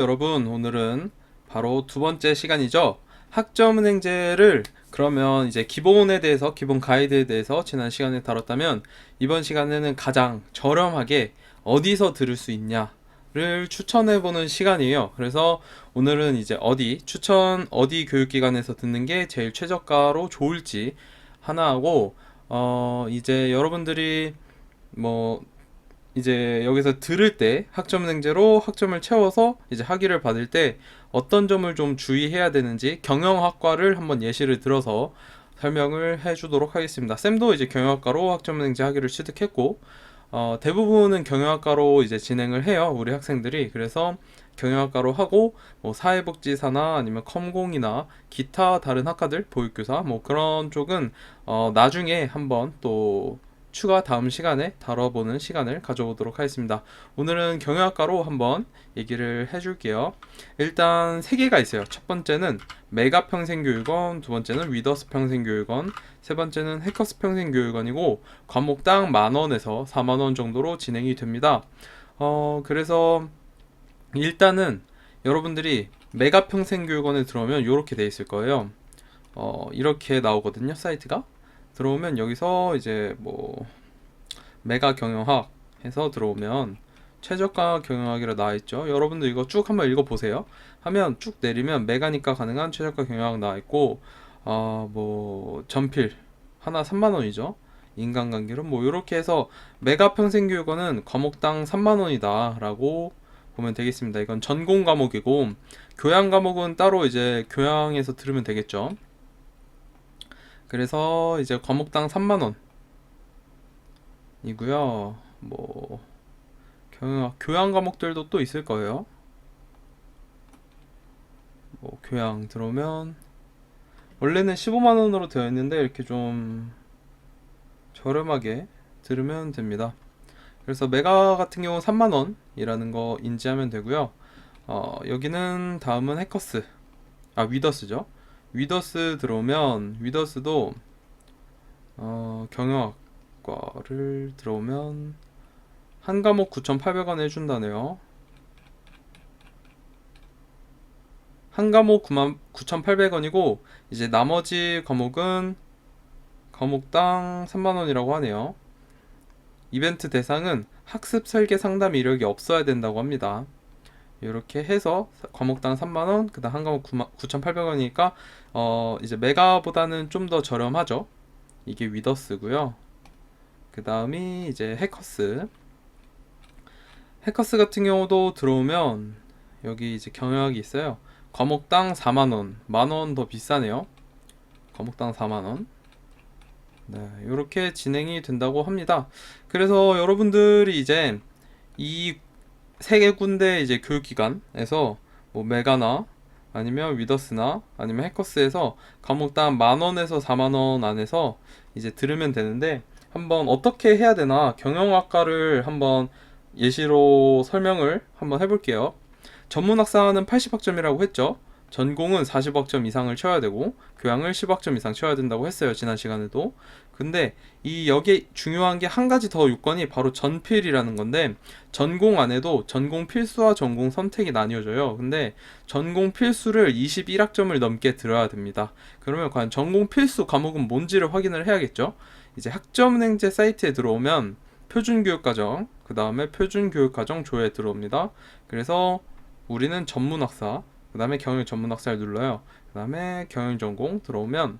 여러분 오늘은 바로 두 번째 시간이죠. 학점은행제를 그러면 이제 기본에 대해서 기본 가이드에 대해서 지난 시간에 다뤘다면 이번 시간에는 가장 저렴하게 어디서 들을 수 있냐를 추천해 보는 시간이에요. 그래서 오늘은 이제 어디 추천 어디 교육기관에서 듣는 게 제일 최저가로 좋을지 하나 하고 어 이제 여러분들이 뭐 이제 여기서 들을 때 학점은행제로 학점을 채워서 이제 학위를 받을 때 어떤 점을 좀 주의해야 되는지 경영학과를 한번 예시를 들어서 설명을 해주도록 하겠습니다. 쌤도 이제 경영학과로 학점은행제 학위를 취득했고 어, 대부분은 경영학과로 이제 진행을 해요. 우리 학생들이 그래서 경영학과로 하고 뭐 사회복지사나 아니면 컴공이나 기타 다른 학과들 보육교사 뭐 그런 쪽은 어, 나중에 한번 또 추가 다음 시간에 다뤄보는 시간을 가져보도록 하겠습니다. 오늘은 경영학과로 한번 얘기를 해줄게요. 일단 세 개가 있어요. 첫 번째는 메가 평생교육원, 두 번째는 위더스 평생교육원, 세 번째는 해커스 평생교육원이고 과목당 만 원에서 4만 원 정도로 진행이 됩니다. 어, 그래서 일단은 여러분들이 메가 평생교육원에 들어오면 이렇게 돼 있을 거예요. 어, 이렇게 나오거든요, 사이트가. 들어오면 여기서 이제 뭐 메가 경영학 해서 들어오면 최저가 경영학이라 나와 있죠. 여러분들 이거 쭉 한번 읽어 보세요. 하면 쭉 내리면 메가니까 가능한 최저가 경영학 나와 있고 어뭐 전필 하나 3만 원이죠. 인간관계론 뭐 이렇게 해서 메가 평생교육원은 과목당 3만 원이다라고 보면 되겠습니다. 이건 전공 과목이고 교양 과목은 따로 이제 교양에서 들으면 되겠죠. 그래서 이제 과목당 3만 원 이고요. 뭐 교양, 교양 과목들도 또 있을 거예요. 뭐 교양 들어오면 원래는 15만 원으로 되어 있는데 이렇게 좀 저렴하게 들으면 됩니다. 그래서 메가 같은 경우 3만 원이라는 거 인지하면 되고요. 어, 여기는 다음은 해커스, 아 위더스죠. 위더스 들어오면 위더스도 어, 경영학과를 들어오면 한 과목 9,800원 해준다네요. 한 과목 9,800원이고 이제 나머지 과목은 과목당 3만 원이라고 하네요. 이벤트 대상은 학습 설계 상담 이력이 없어야 된다고 합니다. 이렇게 해서 과목당 3만원, 그 다음 한 과목 9,800원이니까, 어, 이제 메가보다는 좀 더 저렴하죠. 이게 위더스고요. 그 다음이 이제 해커스. 해커스 같은 경우도 들어오면, 여기 이제 경영학이 있어요. 과목당 4만원, 만원 더 비싸네요. 과목당 4만원. 네, 이렇게 진행이 된다고 합니다. 그래서 여러분들이 이제 이 세개 군데 이제 교육기관에서 뭐 메가나 아니면 위더스나 아니면 해커스에서 과목당 만 원에서 4만 원 안에서 이제 들으면 되는데 한번 어떻게 해야 되나 경영학과를 한번 예시로 설명을 한번 해볼게요. 전문학사는 80학점이라고 했죠. 전공은 40학점 이상을 쳐야 되고 교양을 10학점 이상 쳐야 된다고 했어요. 지난 시간에도. 근데 이 여기에 중요한 게 한 가지 더 요건이 바로 전필이라는 건데 전공 안에도 전공 필수와 전공 선택이 나뉘어져요. 근데 전공 필수를 21학점을 넘게 들어야 됩니다. 그러면 과연 전공 필수 과목은 뭔지를 확인을 해야겠죠. 이제 학점은행제 사이트에 들어오면 표준교육과정, 그 다음에 표준교육과정 조에 들어옵니다. 그래서 우리는 전문학사, 그 다음에 경영 전문 학사를 눌러요. 그 다음에 경영 전공 들어오면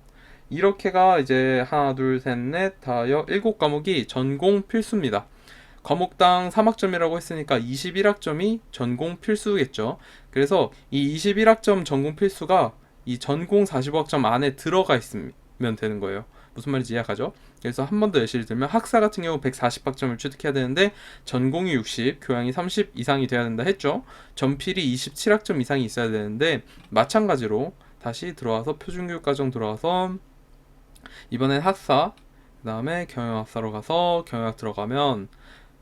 이렇게가 이제 하나, 둘, 셋, 넷, 다여 일곱 과목이 전공 필수입니다. 과목당 3학점이라고 했으니까 21학점이 전공 필수겠죠. 그래서 이 21학점 전공 필수가 이 전공 45학점 안에 들어가 있으면 되는 거예요. 무슨 말인지 이해가죠? 그래서 한 번 더 예시를 들면 학사 같은 경우 140학점을 취득해야 되는데 전공이 60, 교양이 30 이상이 돼야 된다 했죠. 전필이 27학점 이상이 있어야 되는데 마찬가지로 다시 들어와서 표준교육과정 들어와서 이번엔 학사 그 다음에 경영학사로 가서 경영학 들어가면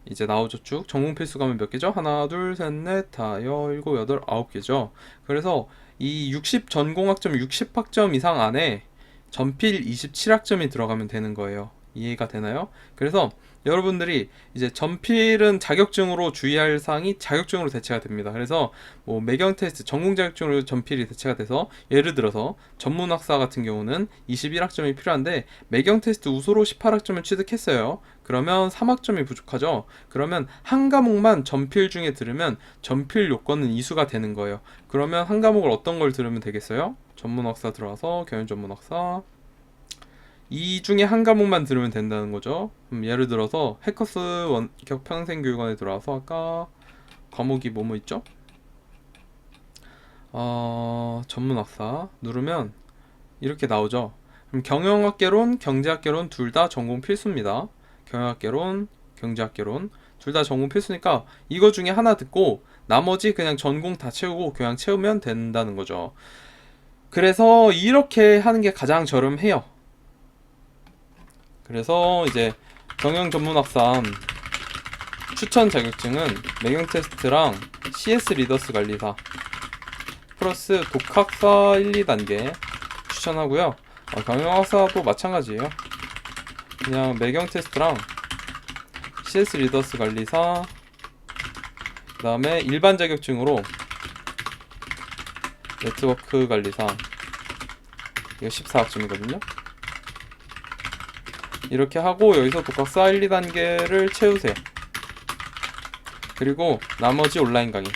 이제 나오죠 쭉 전공 필수 가면 몇 개죠? 하나 둘셋넷 다여 일곱 여덟 아홉 개죠. 그래서 이 60 전공학점 60학점 이상 안에 전필 27학점이 들어가면 되는 거예요. 이해가 되나요? 그래서 여러분들이 이제 전필은 자격증으로 주의할 사항이 자격증으로 대체가 됩니다. 그래서 뭐 매경 테스트 전공 자격증으로 전필이 대체가 돼서 예를 들어서 전문 학사 같은 경우는 21학점이 필요한데 매경 테스트 우소로 18학점을 취득했어요. 그러면 3학점이 부족하죠. 그러면 한 과목만 전필 중에 들으면 전필 요건은 이수가 되는 거예요. 그러면 한 과목을 어떤 걸 들으면 되겠어요? 전문학사 들어와서 경영 전문학사 이 중에 한 과목만 들으면 된다는 거죠. 음, 예를 들어서 해커스 원격 평생 교육원에 들어와서 아까 과목이 뭐뭐 있죠? 어, 전문학사 누르면 이렇게 나오죠. 그럼 경영학개론, 경제학개론 둘 다 전공 필수입니다. 경영학개론, 경제학개론 둘 다 전공 필수니까 이거 중에 하나 듣고 나머지 그냥 전공 다 채우고 교양 채우면 된다는 거죠. 그래서 이렇게 하는 게 가장 저렴해요. 그래서 이제 경영 전문학사 추천 자격증은 매경 테스트랑 CS 리더스 관리사 플러스 독학사 1, 2단계 추천하고요. 어, 경영학사도 마찬가지예요. 그냥 매경 테스트랑 CS 리더스 관리사 그 다음에 일반 자격증으로 네트워크 관리사 이거 14학점이거든요. 이렇게 하고 여기서 독학사 1, 2단계를 채우세요. 그리고 나머지 온라인 강의.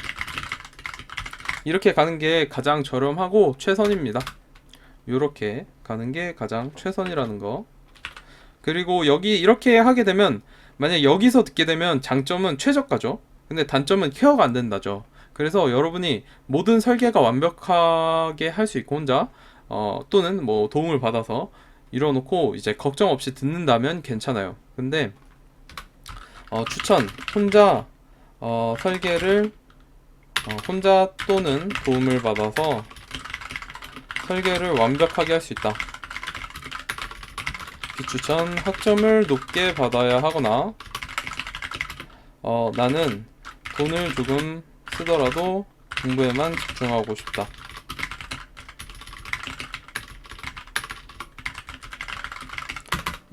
이렇게 가는 게 가장 저렴하고 최선입니다. 이렇게 가는 게 가장 최선이라는 거. 그리고 여기 이렇게 하게 되면 만약 여기서 듣게 되면 장점은 최저가죠. 근데 단점은 케어가 안 된다죠. 그래서 여러분이 모든 설계가 완벽하게 할 수 있고 혼자 어, 또는 뭐 도움을 받아서 이뤄놓고 이제 걱정 없이 듣는다면 괜찮아요. 근데 어, 추천 혼자 어, 설계를 어, 혼자 또는 도움을 받아서 설계를 완벽하게 할 수 있다. 비추천 학점을 높게 받아야 하거나 어, 나는 돈을 조금 쓰더라도 공부에만 집중하고 싶다.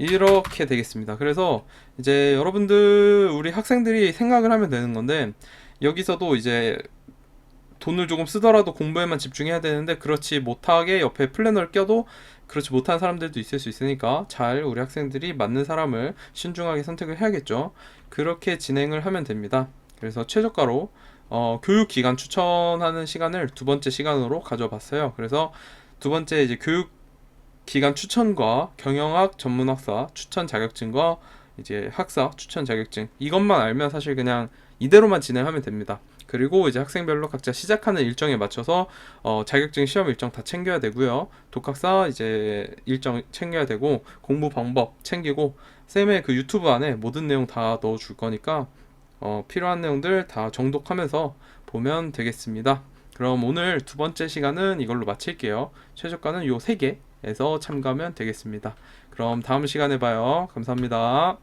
이렇게 되겠습니다. 그래서 이제 여러분들 우리 학생들이 생각을 하면 되는 건데 여기서도 이제 돈을 조금 쓰더라도 공부에만 집중해야 되는데 그렇지 못하게 옆에 플래너를 껴도 그렇지 못한 사람들도 있을 수 있으니까 잘 우리 학생들이 맞는 사람을 신중하게 선택을 해야겠죠. 그렇게 진행을 하면 됩니다. 그래서 최저가로 어, 교육기관 추천하는 시간을 두 번째 시간으로 가져봤어요. 그래서 두 번째 이제 교육 기관 추천과 경영학 전문학사 추천 자격증과 이제 학사 추천 자격증 이것만 알면 사실 그냥 이대로만 진행하면 됩니다. 그리고 이제 학생별로 각자 시작하는 일정에 맞춰서 어, 자격증 시험 일정 다 챙겨야 되고요. 독학사 이제 일정 챙겨야 되고 공부 방법 챙기고 쌤의 그 유튜브 안에 모든 내용 다 넣어줄 거니까 어, 필요한 내용들 다 정독하면서 보면 되겠습니다. 그럼 오늘 두 번째 시간은 이걸로 마칠게요. 최저가는 요 세 개 에서 참가하면 되겠습니다. 그럼 다음 시간에 봐요. 감사합니다.